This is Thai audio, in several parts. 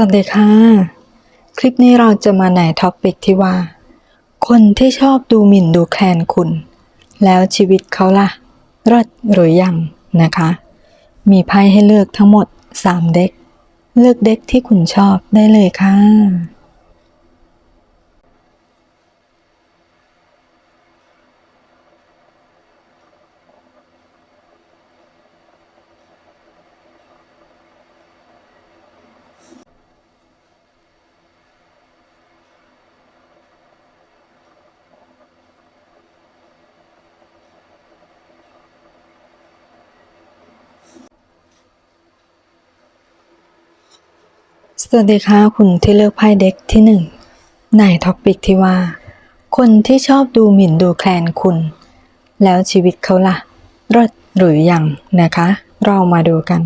วัสดีค่ะ คลิปนี้เราจะมาในท็อปิกที่ว่า คนที่ชอบดูหมิ่นดูแคลนคุณ แล้วชีวิตเขาล่ะรอดหรือยังนะคะ มีไพ่ให้เลือกทั้งหมด 3 เด็ก เลือกเด็กที่คุณชอบได้เลยค่ะ สวัสดีค่ะคุณที่เลือกไพ่เด็กที่หนึ่งในท็อปิกที่ว่า คนที่ชอบดูหมิ่นดูแคลนคุณ แล้วชีวิตเขาล่ะรอดหรือยังนะคะ เรามาดูกัน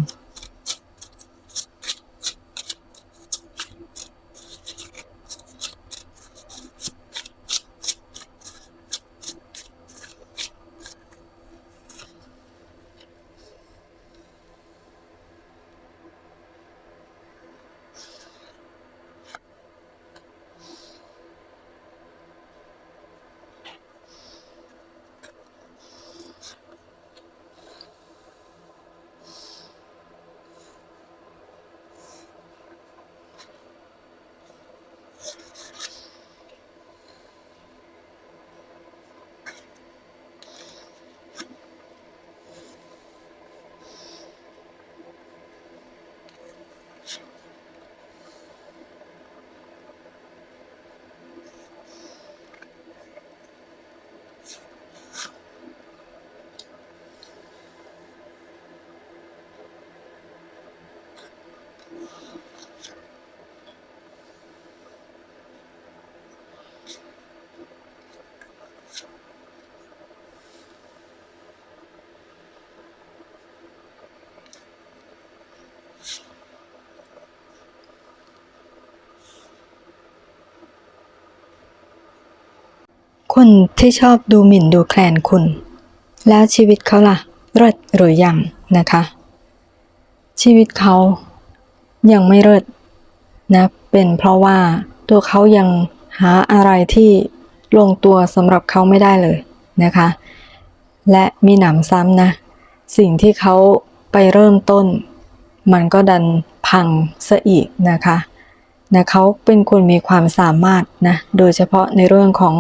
คนที่ชอบดูหมิ่นดูแคลนคุณ แล้วชีวิตเขาล่ะรอดหรือยังนะคะ ชีวิตเขายังไม่เลิศนะเป็นเพราะว่าตัวเขายังหาอะไรที่ลงตัวสำหรับเขาไม่ได้เลยนะคะ และมีหนำซ้ำนะ สิ่งที่เขาไปเริ่มต้น มันก็ดันพังซะอีกนะคะนะเขาเป็นคนมีความสามารถนะ โดยเฉพาะในเรื่องของ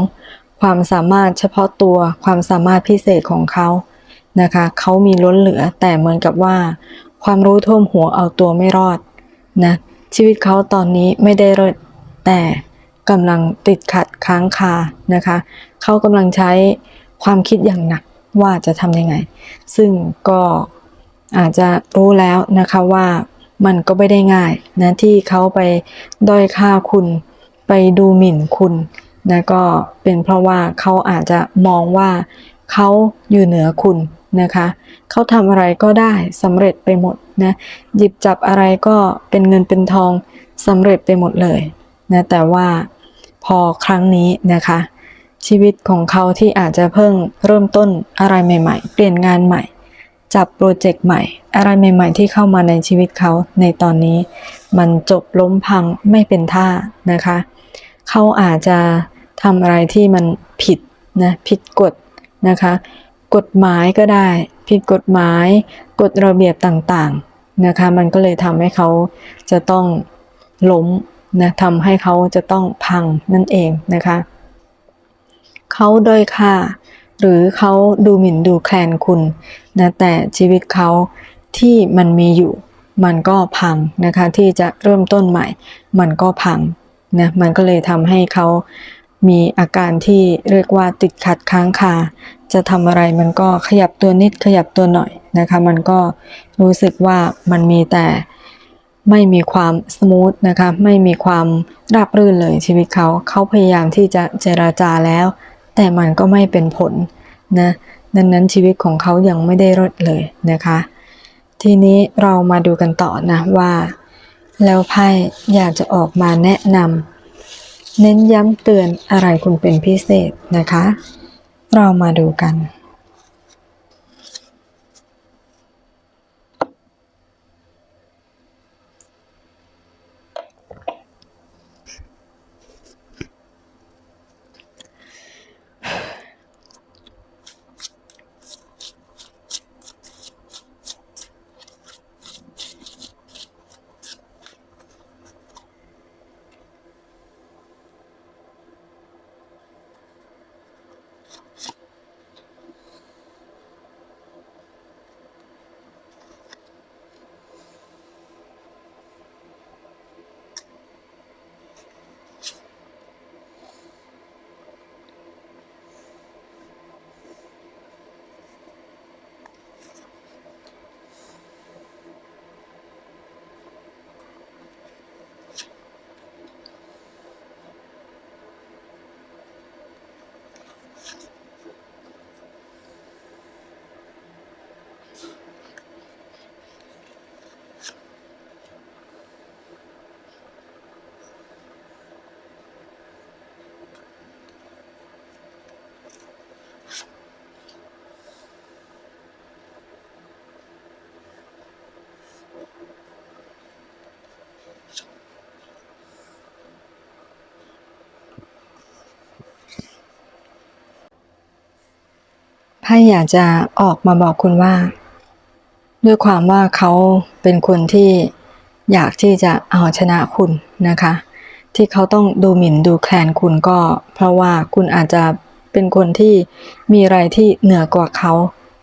ความสามารถเฉพาะตัวความสามารถพิเศษของเขานะคะเขามีล้นเหลือแต่เหมือนกับว่า ความรู้ท่วมหัวเอาตัวไม่รอดนะชีวิตเขาตอนนี้ไม่ได้รอดแต่กำลังติดขัดค้างคานะคะเขากำลังใช้ความคิดอย่างหนักว่าจะทำยังไง ซึ่งก็อาจจะรู้แล้วนะคะว่ามันก็ไม่ได้ง่ายนะที่เขาไปด้อยค่าคุณไปดูหมิ่นคุณ นะก็เป็นเพราะว่าเขาอาจจะมองว่าเขาอยู่เหนือคุณนะคะเขาทำอะไรก็ได้สำเร็จไปหมดนะหยิบจับอะไรก็เป็นเงินเป็นทองสำเร็จไปหมดเลยนะแต่ว่าพอครั้งนี้นะคะ ชีวิตของเขาที่อาจจะเพิ่งเริ่มต้นอะไรใหม่ ๆ เปลี่ยนงานใหม่ จับโปรเจกต์ใหม่ อะไรใหม่ ๆ ที่เข้ามาในชีวิตเขาในตอนนี้ มันจบล้มพังไม่เป็นท่านะคะ เขาอาจจะทำอะไรที่มันผิดนะผิดกฎนะคะ กฎหมายก็ได้ ผิดกฎหมาย กฎระเบียบต่างๆนะคะ มันก็เลยทำให้เขาจะต้องล้มนะทำให้เขาจะต้องพังนั่นเองนะคะเขาด้อยค่า หรือเขาดูหมิ่นดูแคลนคุณนะแต่ชีวิตเขาที่มันมีอยู่ มันก็พังนะคะ ที่จะเริ่มต้นใหม่ มันก็พัง นะมันก็เลยทำให้เขามีอาการที่เรียกว่าติดขัดค้างคา จะทำอะไรมันก็ขยับตัวนิดขยับตัวหน่อยนะคะ มันก็รู้สึกว่ามันมีแต่ไม่มีความสมูทนะคะ ไม่มีความราบรื่นเลยชีวิตเขา เขาพยายามที่จะเจราจาแล้ว แต่มันก็ไม่เป็นผลนะดังนั้นชีวิตของเขายังไม่ได้ลดเลยนะคะ ทีนี้เรามาดูกันต่อนะว่า แล้วไพ่อยากจะออกมาแนะนำเน้นย้ำเตือนอะไรคุณเป็นพิเศษนะคะ เรามาดูกัน พ่อยากจะออกมาบอกคุณว่า ด้วยความว่าเขาเป็นคนที่อยากที่จะเอาชนะคุณนะคะ ที่เขาต้องดูหมิ่นดูแคลนคุณก็ เพราะว่าคุณอาจจะเป็นคนที่มีอะไรที่เหนือกว่าเขา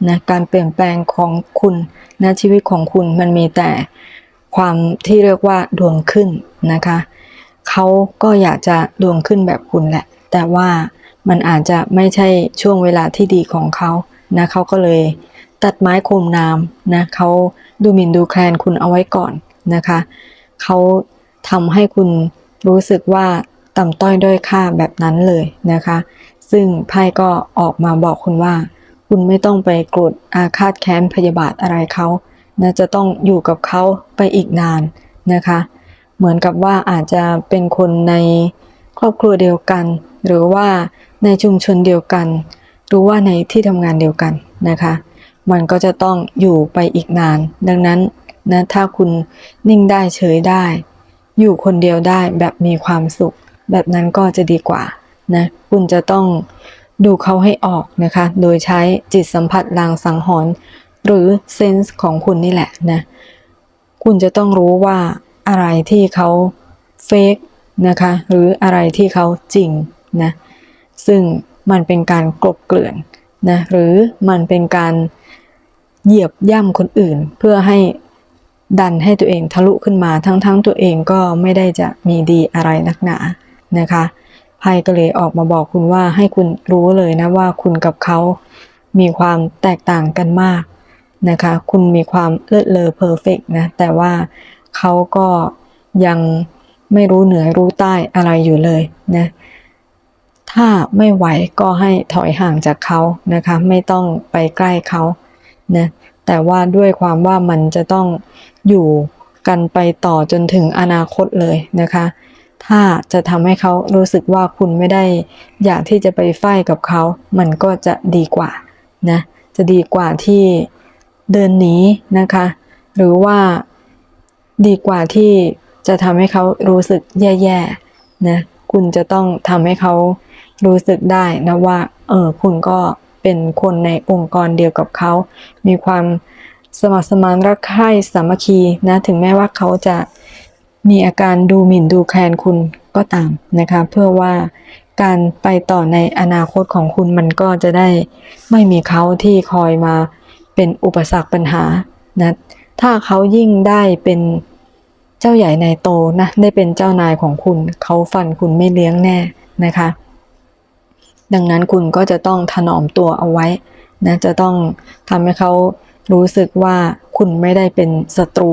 นะการเปลี่ยนแปลงของคุณนะชีวิตของคุณมันมีแต่ความที่เรียกว่าดวงขึ้นนะคะ เขาก็อยากจะดวงขึ้นแบบคุณแหละ แต่ว่า มันอาจจะไม่ใช่ช่วงเวลาที่ดีของเขานะเขาก็เลยตัดไม้โคมน้ำนะเขาดูหมิ่นดูแคลนคุณเอาไว้ก่อนนะคะเขาทำให้คุณรู้สึกว่าต่ำต้อยด้อยค่าแบบนั้นเลยนะคะ ซึ่งไพ่ก็ออกมาบอกคุณว่า คุณไม่ต้องไปโกรธอาฆาตแค้นพยาบาทอะไรเขานะจะต้องอยู่กับเขาไปอีกนานนะคะ เหมือนกับว่าอาจจะเป็นคนในครอบครัวเดียวกัน หรือว่า ในชุมชนเดียวกัน หรือว่าในที่ทำงานเดียวกันนะคะ มันก็จะต้องอยู่ไปอีกนาน ดังนั้นนะถ้าคุณนิ่งได้เฉยได้ อยู่คนเดียวได้แบบมีความสุข แบบนั้นก็จะดีกว่านะคุณจะต้องดูเขาให้ออกนะคะ โดยใช้จิตสัมผัสลางสังหรณ์หรือเซนส์ของคุณนี่แหละนะคุณจะต้องรู้ว่าอะไรที่เขาเฟกนะคะ หรืออะไรที่เขาจริงนะ ซึ่งมันเป็นการกลบเกลื่อนนะหรือมันเป็นการเหยียบย่ำคนอื่น เพื่อให้ดันให้ตัวเองทะลุขึ้นมาทั้งๆตัวเองก็ไม่ได้จะมีดีอะไรนักหนานะคะไพ่ก็เลยออกมาบอกคุณว่าให้คุณรู้เลยนะว่าคุณกับเขามีความแตกต่างกันมากนะคะ คุณมีความเลิศเลอเพอร์เฟกนะ แต่ว่าเขาก็ยังไม่รู้เหนือรู้ใต้อะไรอยู่เลยนะ ถ้าไม่ไหวก็ให้ถอยห่างจากเขานะคะ ไม่ต้องไปใกล้เขานะแต่ว่าด้วยความว่ามันจะต้องอยู่กันไปต่อจนถึงอนาคตเลยนะคะ ถ้าจะทำให้เขารู้สึกว่าคุณไม่ได้อยากที่จะไปไฟกับเขา มันก็จะดีกว่านะจะดีกว่าที่เดินหนีนะคะ หรือว่าดีกว่าที่จะทำให้เขารู้สึกแย่ๆนะคุณจะต้องทำให้เขา รู้สึกได้นะว่า เออคุณก็เป็นคนในองค์กรเดียวกับเขา มีความสมัครสมานรักใคร่สามัคคีนะ ถึงแม้ว่าเขาจะมีอาการดูหมิ่นดูแคลนคุณก็ตามนะคะ เพื่อว่าการไปต่อในอนาคตของคุณมันก็จะได้ไม่มีเขาที่คอยมาเป็นอุปสรรคปัญหานะถ้าเขายิ่งได้เป็นเจ้าใหญ่ในโตนะ ได้เป็นเจ้านายของคุณ เขาฟันคุณไม่เลี้ยงแน่นะคะ ดังนั้นคุณก็จะต้องถนอมตัวเอาไว้นะจะต้องทำให้เขารู้สึกว่าคุณไม่ได้เป็นศัตรู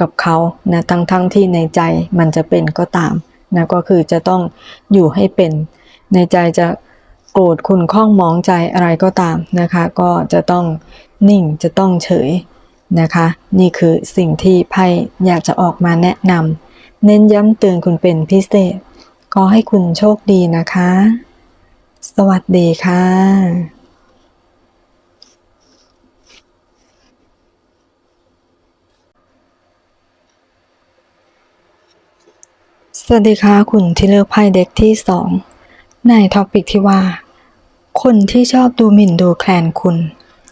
กับเขานะทั้งทั้งที่ในใจมันจะเป็นก็ตามนะก็คือจะต้องอยู่ให้เป็น ในใจจะโกรธคุณข้องมองใจอะไรก็ตามนะคะ ก็จะต้องนิ่งจะต้องเฉยนะคะ นี่คือสิ่งที่ไพ่อยากจะออกมาแนะนำเน้นย้ำเตือนคุณเป็นพิเศษก็ให้คุณโชคดีนะคะ สวัสดีค่ะสวัสดีค่ะคุณที่เลือกไพ่เด็กที่สองในท็อปิกที่ว่า คนที่ชอบดูหมิ่นดูแคลนคุณ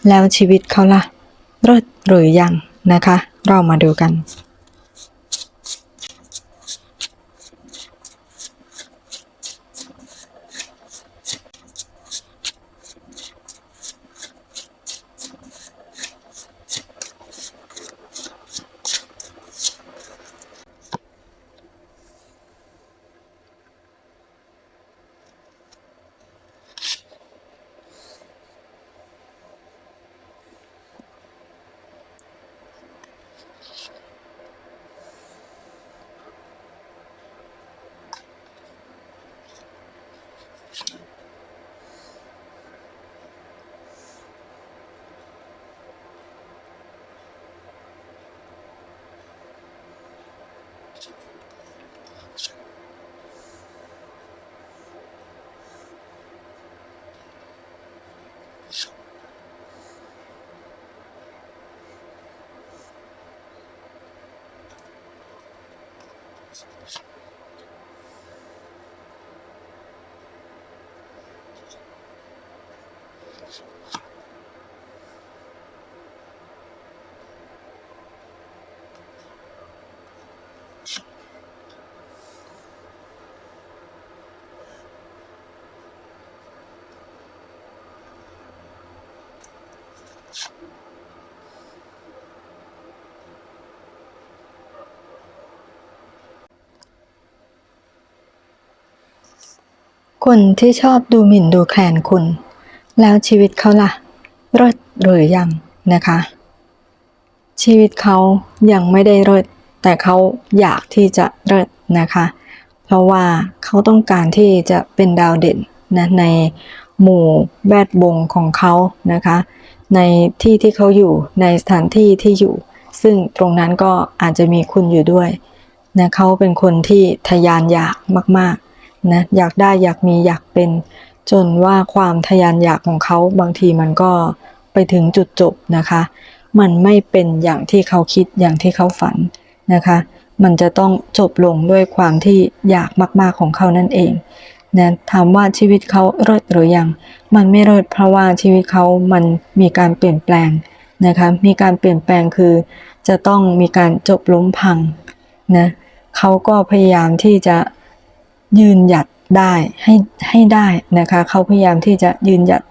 แล้วชีวิตเขาล่ะรอดหรือยังนะคะ เรามาดูกัน ค คนที่ชอบดูหมิ่นดูแคลนคุณ แล้วชีวิตเขาล่ะรดหรือยังนะคะ ชีวิตเขายังไม่ได้รดแต่เขาอยากที่จะรดนะคะ เพราะว่าเขาต้องการที่จะเป็นดาวเด่นนะในหมู่แวดวงของเขานะคะ ในที่ที่เขาอยู่ในสถานที่ที่อยู่ ซึ่งตรงนั้นก็อาจจะมีคุณอยู่ด้วยนะเขาเป็นคนที่ทะยานอยากมากๆนะอยากได้อยากมีอยากเป็น จนว่าความทะยานอยากของเขาบางทีมันก็ไปถึงจุดจบนะคะ มันไม่เป็นอย่างที่เขาคิดอย่างที่เขาฝันนะคะ มันจะต้องจบลงด้วยความที่อยากมาก ๆของเขานั่นเอง นะถามว่าชีวิตเขาเลิศหรือยัง มันไม่เลิศเพราะว่าชีวิตเขามันมีการเปลี่ยนแปลงนะคะ มีการเปลี่ยนแปลงคือ จะต้องมีการจบล้มพังนะเขาก็พยายามที่จะยืนหยัดได้ให้ให้ได้นะคะเขาพยายามที่จะยืนหยัด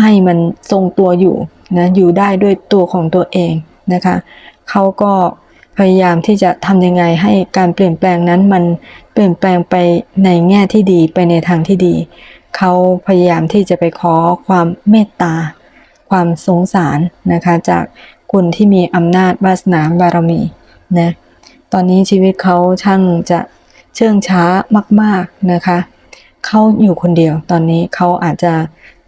ให้มันทรงตัวอยู่นะอยู่ได้ด้วยตัวของตัวเองนะคะเขาก็ พยายามที่จะทำยังไงให้การเปลี่ยนแปลงนั้นมันเปลี่ยนแปลงไปในแง่ที่ดีไปในทางที่ดี เขาพยายามที่จะไปขอความเมตตา ความสงสารนะคะจากคนที่มีอำนาจวาสนาบารมีนะตอนนี้ชีวิตเขาช่างจะเชื่องช้ามาก ๆนะคะ เขาอยู่คนเดียว ตอนนี้เขาอาจจะ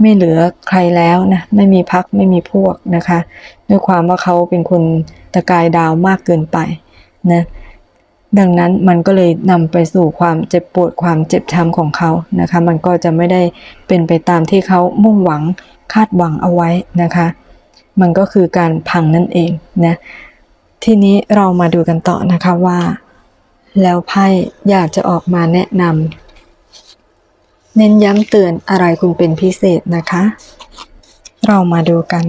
ไม่เหลือใครแล้วนะ ไม่มีพักไม่มีพวกนะคะ ด้วยความว่าเขาเป็นคนตะกายดาวมากเกินไปนะ ดังนั้นมันก็เลยนำไปสู่ความเจ็บปวดความเจ็บช้ำของเขานะคะ มันก็จะไม่ได้เป็นไปตามที่เขามุ่งหวังคาดหวังเอาไว้นะคะ มันก็คือการพังนั่นเองนะ ทีนี้เรามาดูกันต่อนะคะว่า แล้วไพ่อยากจะออกมาแนะนำ เน้นย้ำเตือนอะไรคุณเป็นพิเศษนะคะ เรามาดูกัน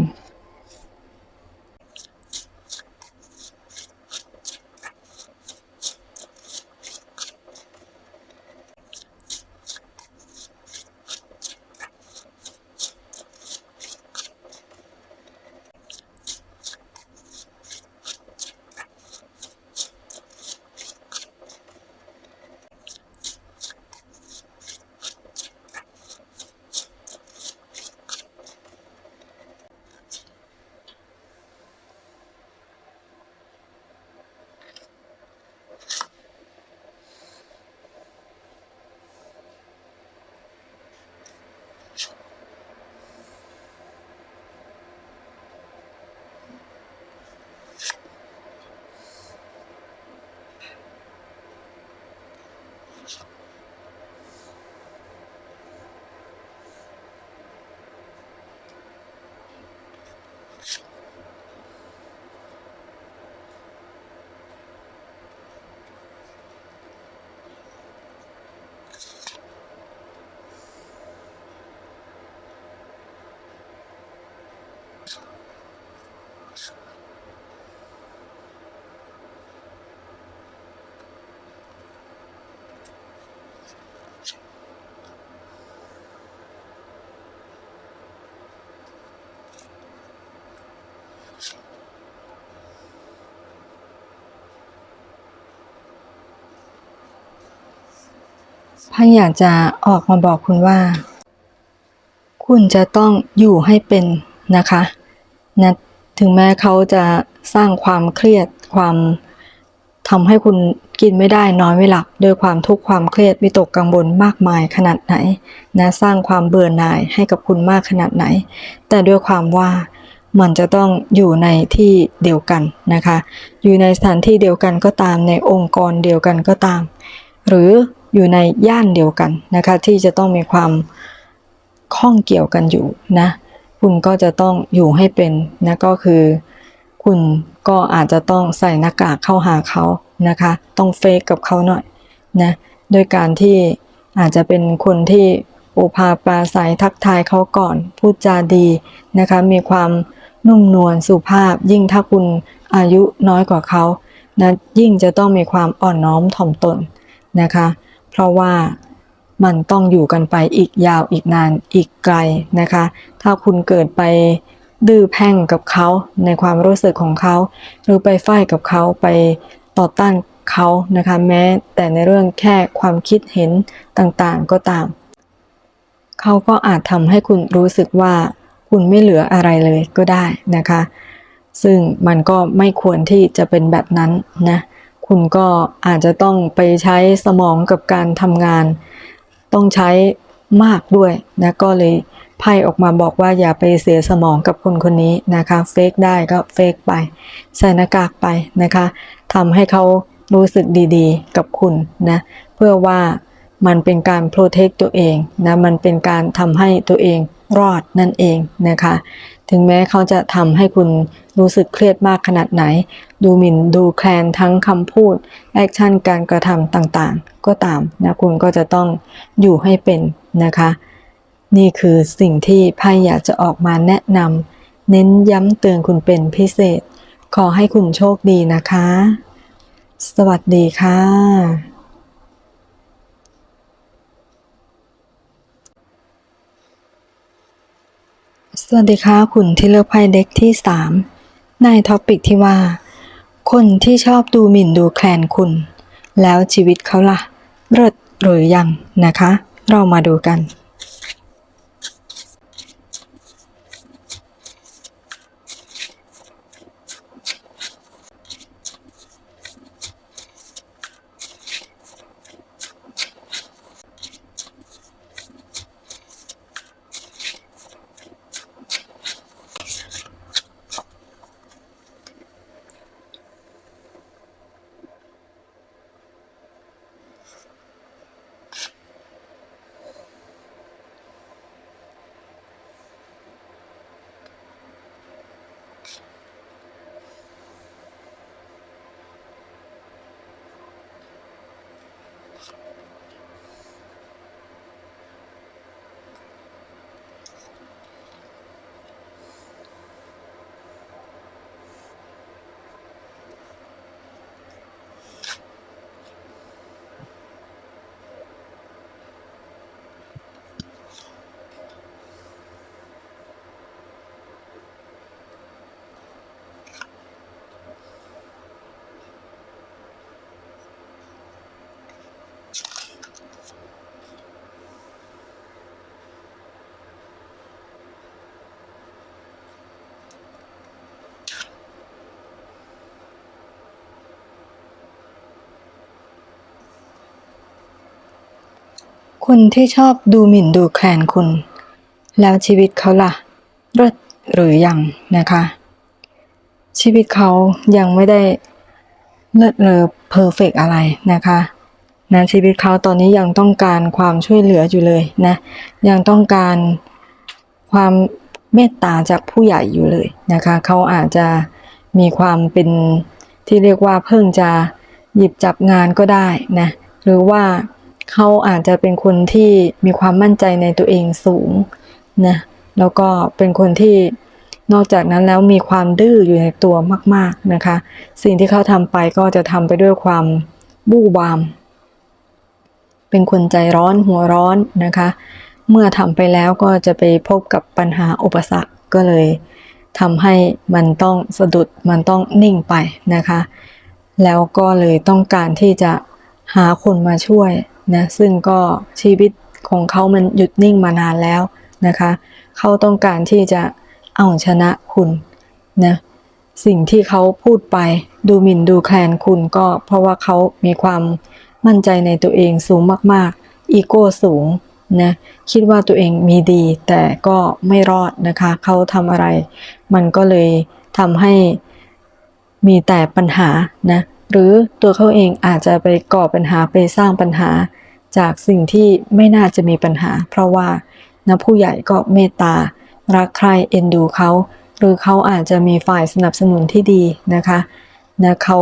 พระอยากจะออกมาบอกคุณว่า คุณจะต้องอยู่ให้เป็นนะคะนะถึงแม้เขาจะสร้างความเครียดความทำให้คุณกินไม่ได้นอนไม่หลับด้วยความทุกข์ความเครียดวิตกกังวลมากมายขนาดไหนนะสร้างความเบื่อหน่ายให้กับคุณมากขนาดไหน แต่ด้วยความว่ามันจะต้องอยู่ในที่เดียวกันนะคะ อยู่ในสถานที่เดียวกันก็ตามในองค์กรเดียวกันก็ตาม หรือ อยู่ในย่านเดียวกันนะคะ ที่จะต้องมีความข้องเกี่ยวกันอยู่นะ คุณก็จะต้องอยู่ให้เป็นนะก็คือคุณก็อาจจะต้องใส่หน้ากากเข้าหาเขานะคะ ต้องเฟกกับเขาหน่อยนะโดยการที่อาจจะเป็นคนที่โอภาปราศัยทักทายเขาก่อน พูดจาดีนะคะ มีความนุ่มนวลสุภาพ ยิ่งถ้าคุณอายุน้อยกว่าเขานะยิ่งจะต้องมีความอ่อนน้อมถ่อมตนนะคะ เพราะว่ามันต้องอยู่กันไปอีกยาวอีกนานอีกไกลนะคะ ถ้าคุณเกิดไปดื้อแพ่งกับเขาในความรู้สึกของเขา หรือไปไฟกับเขาไปต่อต้านเขานะคะ แม้แต่ในเรื่องแค่ความคิดเห็นต่างๆก็ตาม เขาก็อาจทำให้คุณรู้สึกว่าคุณไม่เหลืออะไรเลยก็ได้นะคะ ซึ่งมันก็ไม่ควรที่จะเป็นแบบนั้นนะ คุณก็อาจจะต้องไปใช้สมองกับการทำงาน ต้องใช้มากด้วยนะก็เลยไพ่ออกมาบอกว่าอย่าไปเสียสมองกับคนคนนี้นะคะเฟกได้ก็เฟกไปใส่หน้ากากไปนะคะทำให้เขารู้สึกดีๆ กับคุณนะเพื่อว่ามันเป็นการโปรเทคตัวเองนะมันเป็นการทำให้ตัวเอง รอดนั่นเองนะคะ ถึงแม้เขาจะทำให้คุณรู้สึกเครียดมากขนาดไหน ดูหมิ่นดูแคลนทั้งคำพูด แอคชั่นการกระทำต่างๆ ก็ตามนะคุณก็จะต้องอยู่ให้เป็นนะคะ นี่คือสิ่งที่ไพ่อยากจะออกมาแนะนำเน้นย้ำเตือนคุณเป็นพิเศษ ขอให้คุณโชคดีนะคะ สวัสดีค่ะ สวัสดีค่ะคุณที่เลือกไพ่เด็กที่ 3 ในท็อปิกที่ว่า คนที่ชอบดูหมิ่นดูแคลนคุณ แล้วชีวิตเขาล่ะเลิศหรือยังนะคะ เรามาดูกัน คนที่ชอบดูหมิ่นดูแคลนคุณ แล้วชีวิตเขาล่ะเลิศหรือยังนะคะ ชีวิตเขายังไม่ได้เลิศเลอเพอร์เฟกอะไรนะคะนะชีวิตเขาตอนนี้ยังต้องการความช่วยเหลืออยู่เลยนะ ยังต้องการความเมตตาจากผู้ใหญ่อยู่เลยนะคะ เขาอาจจะมีความเป็นที่เรียกว่าเพิ่งจะหยิบจับงานก็ได้นะ หรือว่า เขาอาจจะเป็นคนที่มีความมั่นใจในตัวเองสูงนะแล้วก็เป็นคนที่นอกจากนั้นแล้วมีความดื้ออยู่ในตัวมาก ๆนะคะ สิ่งที่เขาทำไปก็จะทำไปด้วยความบู้บาม เป็นคนใจร้อนหัวร้อนนะคะ เมื่อทำไปแล้วก็จะไปพบกับปัญหาอุปสรรคก็เลยทำให้มันต้องสะดุดมันต้องนิ่งไปนะคะ แล้วก็เลยต้องการที่จะหาคนมาช่วย นะซึ่งก็ชีวิตของเขามันหยุดนิ่งมานานแล้วนะคะเขาต้องการที่จะเอาชนะคุณนะสิ่งที่เขาพูดไปดูหมิ่นดูแคลนคุณก็เพราะว่าเขามีความมั่นใจในตัวเองสูงมากๆ อีโก้สูงนะคิดว่าตัวเองมีดีแต่ก็ไม่รอดนะคะเขาทำอะไร มันก็เลยทำให้มีแต่ปัญหานะ หรือตัวเขาเองอาจจะไปก่อปัญหาไปสร้างปัญหา จากสิ่งที่ไม่น่าจะมีปัญหา เพราะว่านะผู้ใหญ่ก็เมตตา รักใครเอ็นดูเขาหรือเขาอาจจะมีฝ่ายสนับสนุนที่ดีนะคะนะเขา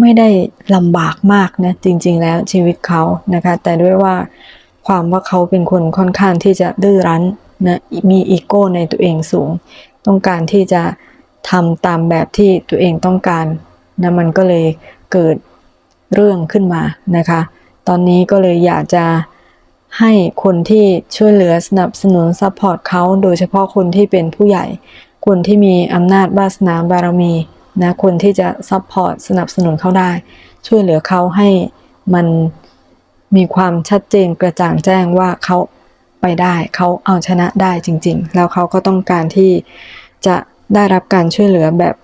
ไม่ได้ลำบากมากนะจริง ๆ แล้วชีวิตเขานะคะ แต่ด้วยว่าความว่าเขาเป็นคนค่อนข้างที่จะดื้อรั้นนะมีอีโก้ในตัวเองสูง ต้องการที่จะทำตามแบบที่ตัวเองต้องการ นะมันก็เลยเกิดเรื่องขึ้นมานะคะ ตอนนี้ก็เลยอยากจะให้คนที่ช่วยเหลือสนับสนุนซัพพอร์ตเขาโดยเฉพาะคนที่เป็นผู้ใหญ่ คนที่มีอำนาจบาสนาบารมีนะคนที่จะซัพพอร์ตสนับสนุนเขาได้ ช่วยเหลือเขาให้มันมีความชัดเจนกระจ่างแจ้งว่าเขาไปได้เขาเอาชนะได้จริง ๆ แล้วเขาก็ต้องการที่จะได้รับการช่วยเหลือแบบ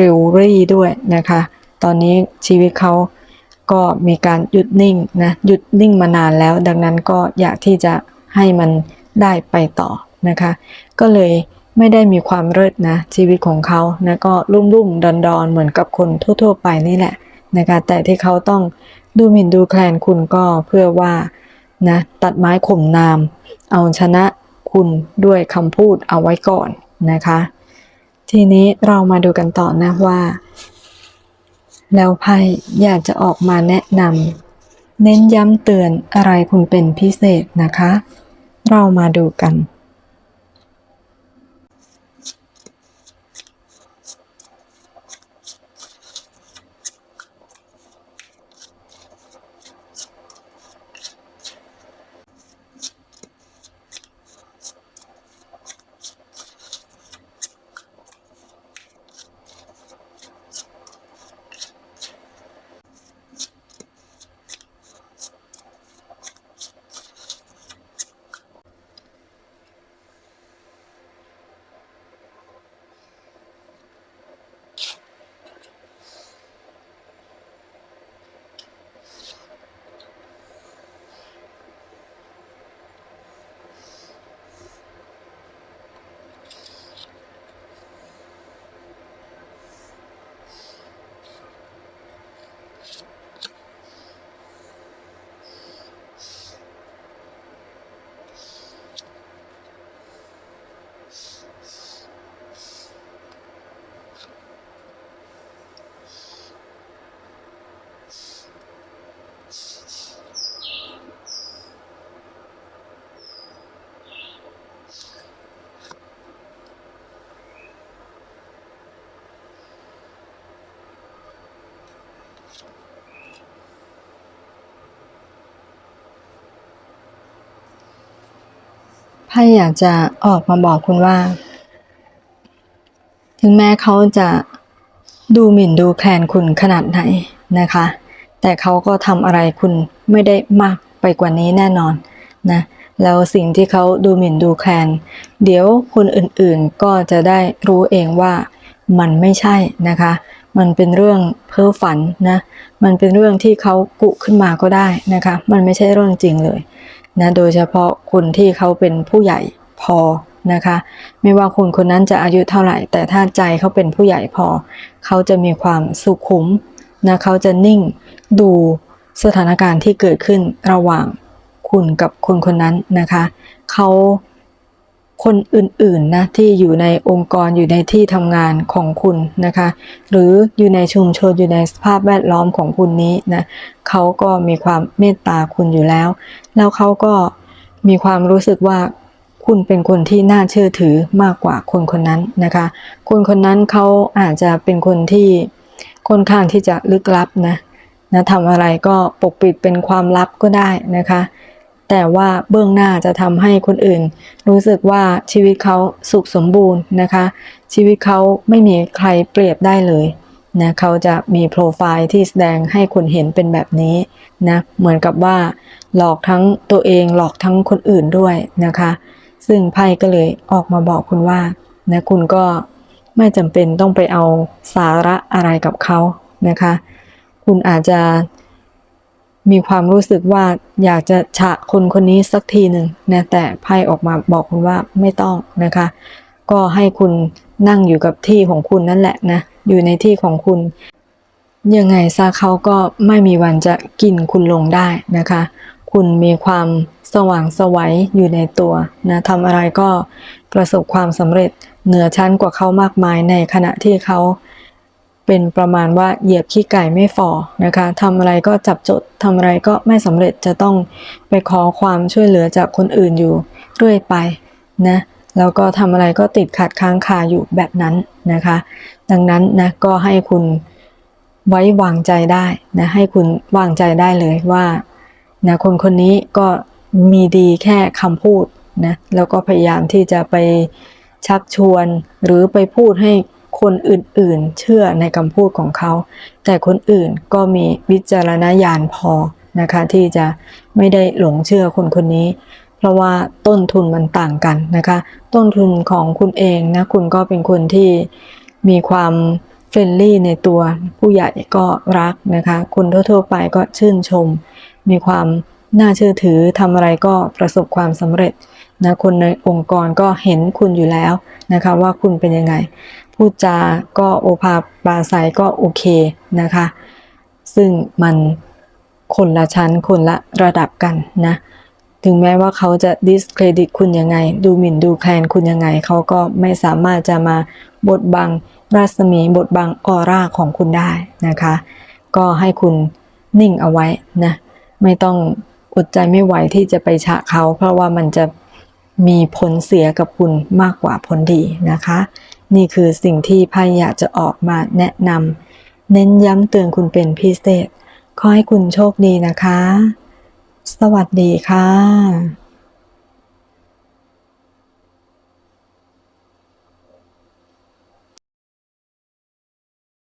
ร็วรี่ด้วยนะคะ ตอนนี้ชีวิตเขาก็มีการหยุดนิ่งนะหยุดนิ่งมานานแล้ว ดังนั้นก็อยากที่จะให้มันได้ไปต่อนะคะ ก็เลยไม่ได้มีความเลิศนะชีวิตของเขานะก็รุ่มรุ่มดอนดอนๆเหมือนกับคนทั่ว ๆ ไปนี่แหละนะคะแต่ที่เขาต้องดูหมิ่นดูแคลนคุณก็เพื่อว่านะตัดไม้ข่มนาม เอาชนะคุณด้วยคำพูดเอาไว้ก่อนนะคะ ทีนี้เรามาดูกันต่อนะว่า แล้วไพ่อยากจะออกมาแนะนำเน้นย้ำเตือนอะไรคุณเป็นพิเศษนะคะ เรามาดูกัน พ่อยากจะออกมาบอกคุณว่า ถึงแม้เขาจะดูหมิ่นดูแคลนคุณขนาดไหนนะคะ แต่เขาก็ทำอะไรคุณไม่ได้มากไปกว่านี้แน่นอนนะแล้วสิ่งที่เขาดูหมิ่นดูแคลน เดี๋ยวคนอื่นๆก็จะได้รู้เองว่ามันไม่ใช่นะคะ มันเป็นเรื่องเพ้อฝันนะ มันเป็นเรื่องที่เขากุขึ้นมาก็ได้นะคะ มันไม่ใช่เรื่องจริงเลย นะโดยเฉพาะคนที่เขาเป็นผู้ใหญ่พอนะคะ ไม่ว่าคนคนนั้นจะอายุเท่าไหร่ แต่ถ้าใจเขาเป็นผู้ใหญ่พอ เขาจะมีความสุขุมนะเขาจะนิ่งดูสถานการณ์ที่เกิดขึ้นระหว่างคุณกับคนคนนั้นนะคะ เขาคนอื่นๆนะที่อยู่ในองค์กรอยู่ในที่ทำงานของคุณนะคะ หรืออยู่ในชุมชนอยู่ในสภาพแวดล้อมของคุณนี้นะเขาก็มีความเมตตาคุณอยู่แล้ว แล้วเขาก็มีความรู้สึกว่าคุณเป็นคนที่น่าเชื่อถือมากกว่าคนคนนั้นนะคะ คนคนนั้นเขาอาจจะเป็นคนที่ค่อนข้างที่จะลึกลับนะนะทำอะไรก็ปกปิดเป็นความลับก็ได้นะคะ แต่ว่าเบื้องหน้าจะทำให้คนอื่น รู้สึกว่าชีวิตเขาสุขสมบูรณ์นะคะ ชีวิตเขาไม่มีใครเปรียบได้เลย นะเขาจะมีโปรไฟล์ที่แสดงให้คนเห็นเป็นแบบนี้นะเหมือนกับว่าหลอกทั้งตัวเองหลอกทั้งคนอื่นด้วยนะคะ ซึ่งไพ่ก็เลยออกมาบอกคุณว่านะคุณก็ไม่จำเป็นต้องไปเอาสาระอะไรกับเขานะคะ คุณอาจจะมีความรู้สึกว่าอยากจะฉะคนคนนี้สักทีหนึ่งนะแต่ไพ่ออกมาบอกคุณว่าไม่ต้องนะคะ ก็ให้คุณ นั่งอยู่กับที่ของคุณนั่นแหละนะ อยู่ในที่ของคุณ ยังไงซะเขาก็ไม่มีวันจะกินคุณลงได้นะคะ คุณมีความสว่างสวัยอยู่ในตัวนะทำอะไรก็ประสบความสำเร็จเหนือชั้นกว่าเขามากมายในขณะที่เขาเป็นประมาณว่าเหยียบขี้ไก่ไม่ฝ่อนะคะทำอะไรก็จับจดทำอะไรก็ไม่สำเร็จจะต้องไปขอความช่วยเหลือจากคนอื่นอยู่เรื่อยไปนะ แล้วก็ทำอะไรก็ติดขัดค้างคาอยู่แบบนั้นนะคะ ดังนั้นนะก็ให้คุณไว้วางใจได้นะให้คุณวางใจได้เลยว่านะคนคนนี้ก็มีดีแค่คำพูดนะแล้วก็พยายามที่จะไปชักชวนหรือไปพูดให้คนอื่นๆ เชื่อในคำพูดของเขา แต่คนอื่นก็มีวิจารณญาณพอนะคะที่จะไม่ได้หลงเชื่อคนคนนี้ ราะว่าต้นทุนมันต่างกันนะคะ ต้นทุนของคุณเองนะ คุณก็เป็นคนที่มีความเฟรนลี่ในตัวผู้ใหญ่ก็รักนะคะคุณทั่วๆไปก็ชื่นชม มีความน่าเชื่อถือทำอะไรก็ประสบความสำเร็จนะ คนในองค์กรก็เห็นคุณอยู่แล้วนะคะ ว่าคุณเป็นยังไง พูดจาก็โอภาปาศัยก็โอเคนะคะ ซึ่งมันคนละชั้นคนละระดับกันนะ ถึงแม้ว่าเขาจะ discredit คุณยังไง ดูหมิ่นดูแคลนคุณยังไง เขาก็ไม่สามารถจะมาบดบังรัศมีบดบังออร่าของคุณได้นะคะ ก็ให้คุณนิ่งเอาไว้นะ ไม่ต้องอดใจไม่ไหวที่จะไปฉะเขา เพราะว่ามันจะมีผลเสียกับคุณมากกว่าผลดีนะคะ นี่คือสิ่งที่ไพ่อยากจะออกมาแนะนำเน้นย้ำเตือนคุณเป็นพิเศษ ขอให้คุณโชคดีนะคะ สวัสดีค่ะ